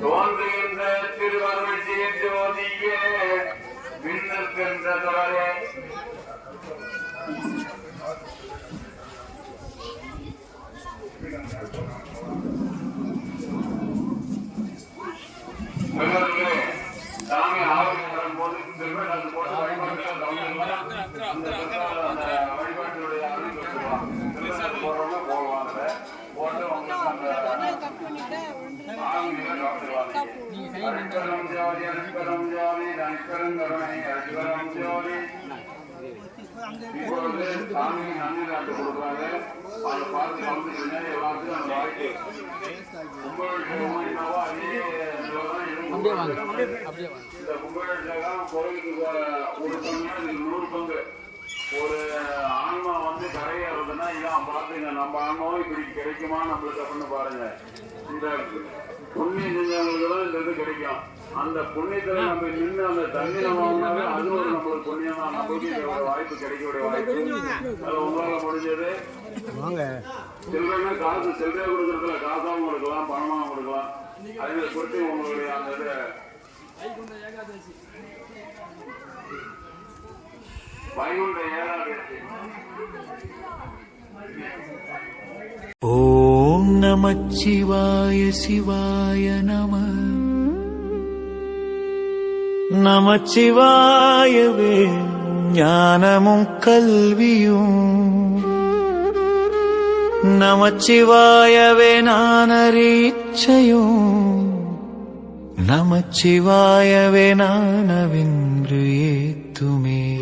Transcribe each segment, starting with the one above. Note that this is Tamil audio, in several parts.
தோன்றுகின்ற திருவருள் ஜோதியே விண்ணிற்கின்ற தொடரே இப்பொழுது சாமி நன்றி நாட்டு கொடுக்குறாங்க அதை பார்த்து வந்து பின்னாடி எல்லாத்தையும் அந்த வாழ்க்கை உங்களுக்கு அதே இந்த கும்பகோணம் கோயிலுக்கு ஒரு நூறு பங்கு ஒரு ஆன்மா வந்து கரையேறதுன்னா இதான் பாத்துங்க நம்ம ஆன்மாவும் இப்படி கிடைக்குமா நம்மளுக்கு அப்படின்னு பாருங்க இந்த புண்ணிய இது கிடைக்கும். அந்த புண்ணியத்துல நம்ம நின்று அந்த தண்ணி நம்ம அது ஒரு நம்மளுக்கு புண்ணியம் தான் நம்மளுக்கு ஒரு வாய்ப்பு கிடைக்கக்கூடிய வாய்ப்பு. அது உங்களால முடிஞ்சது. வாங்க. சில்லறைன்னா காசு சில்லறையா கொடுக்கறதுல காசாவும் கொடுக்கலாம் பணமாவும் கொடுக்கலாம். அதே கொடுத்து உங்களுடைய அந்த இது வைகுண்ட ஏழாவது ஓம் நமச்சிவாய சிவாய நம நமச்சிவாயவே ஞானமும் கல்வியும். நமச்சிவாயவே நானரீச்சையும் நமச்சிவாயவே நானவென்று ஏத்துமே.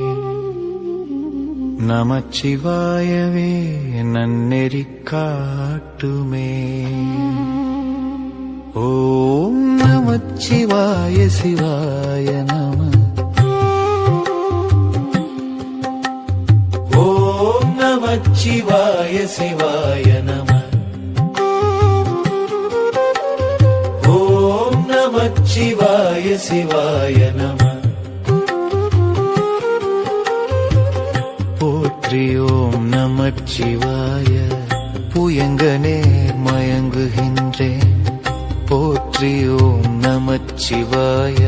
நமச்சிவாயவே நன்னெறி காட்டுமே. ஓம் நமச்சிவாய சிவாய நம. ஓம் நமச்சிவாய சிவாய நம. ஓம் நமச்சிவாய சிவாய நம. போற்றி ஓம் நமச்சிவாய புயங்க நேர் மயங்குகின்றேன். போற்றியோம் நமச்சிவாய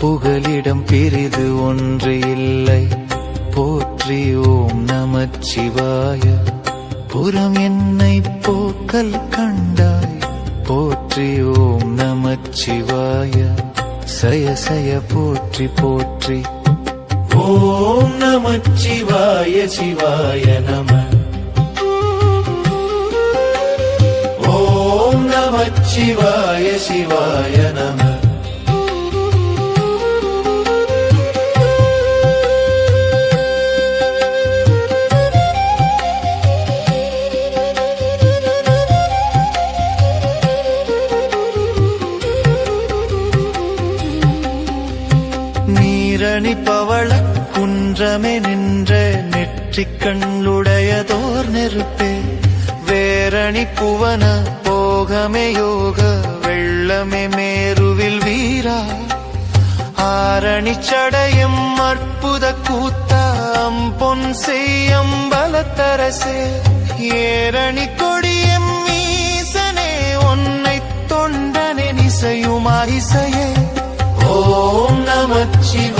புகலிடம் பிரிது ஒன்று இல்லை. போற்றி ஓம் நமச்சிவாய புறம் என்னை போக்கல் கண்டாய். போற்றி ஓம் நமச்சிவாய சய சய போற்றி போற்றி. ஓம் நமச்சிவாய சிவாய நம. ஓம் நமச்சிவாய சிவாய நம. குன்றமே நின்ற நெற்றிக் கண்ணுடையதோர் நெருப்பே. வேரணி புவன போகமே யோக வெள்ளமே மேருவில் வீரா. ஆரணி சடையும் அற்புத கூத்தாம் பொன் செய்யம் பலத்தரசே. ஏரணி கொடியம் ஈசனே உன்னை தொண்டனே நிசையுமா இசையே. ஓம் நமச்சிவ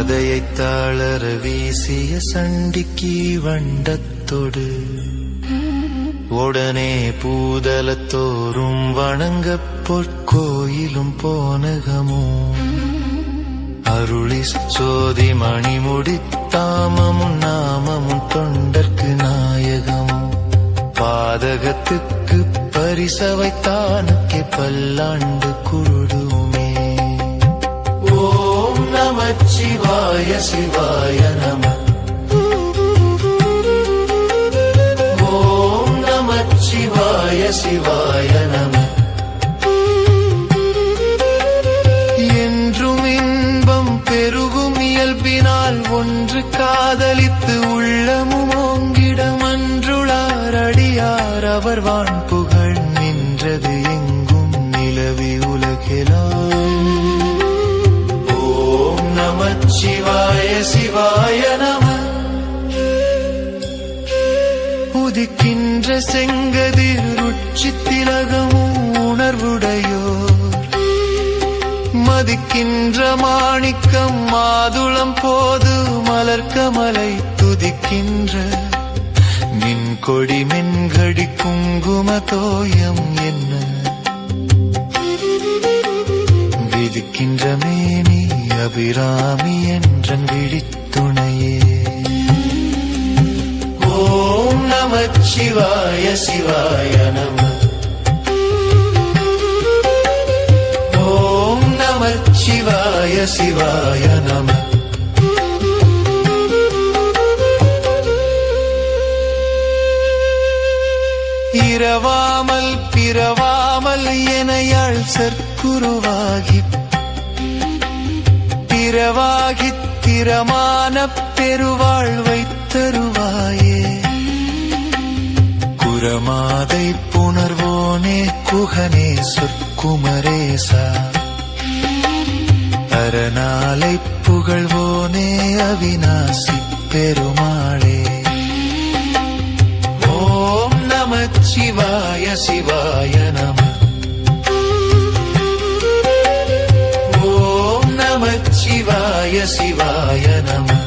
கதையை தாளர வீசிய சண்டிக்கு வண்டத்தொடு. உடனே பூதலத்தோறும் வணங்க பொற்கோயிலும் போனகமோ. அருளி சோதி மணிமுடி தாமமும் நாமமும் தொண்டர்க்கு நாயகமும் பாதகத்துக்கு பரிசவைத்தானுக்கே பல்லாண்டு குருடுமே நமச்சிவாய சிவாய நம. ஓம் நமச்சிவாய சிவாய சிவாய நம உதிக்கின்ற செங்கதிர் உச்சி திலகமும் உணர்வுடையோர். மதிக்கின்ற மாணிக்கம் மாதுளம் போது மலர்க்கமலை துதிக்கின்ற. நின் கொடி மென்கடி குங்கும தோயம் என்ன. விதிக்கின்ற மேனி அபிராமி என்றன் துணையே ஓம் நம சிவாய சிவாய நம. ஓம் நம சிவாய சிவாய நம. இரவாமல் பிறவாமல் எனையாள் சற்குருவாகி பிறவாகித் திறமான பெருவாழ்வை தருவாயே குரமாதை புணர்வோனே குகனே சொற்குமரேசா. அரணாலை புகழ்வோனே அவிநாசி பெருமாளே. ஓம் நமச்சிவாய சிவாய நம. ஓம் நமச்சிவாய சிவாய நம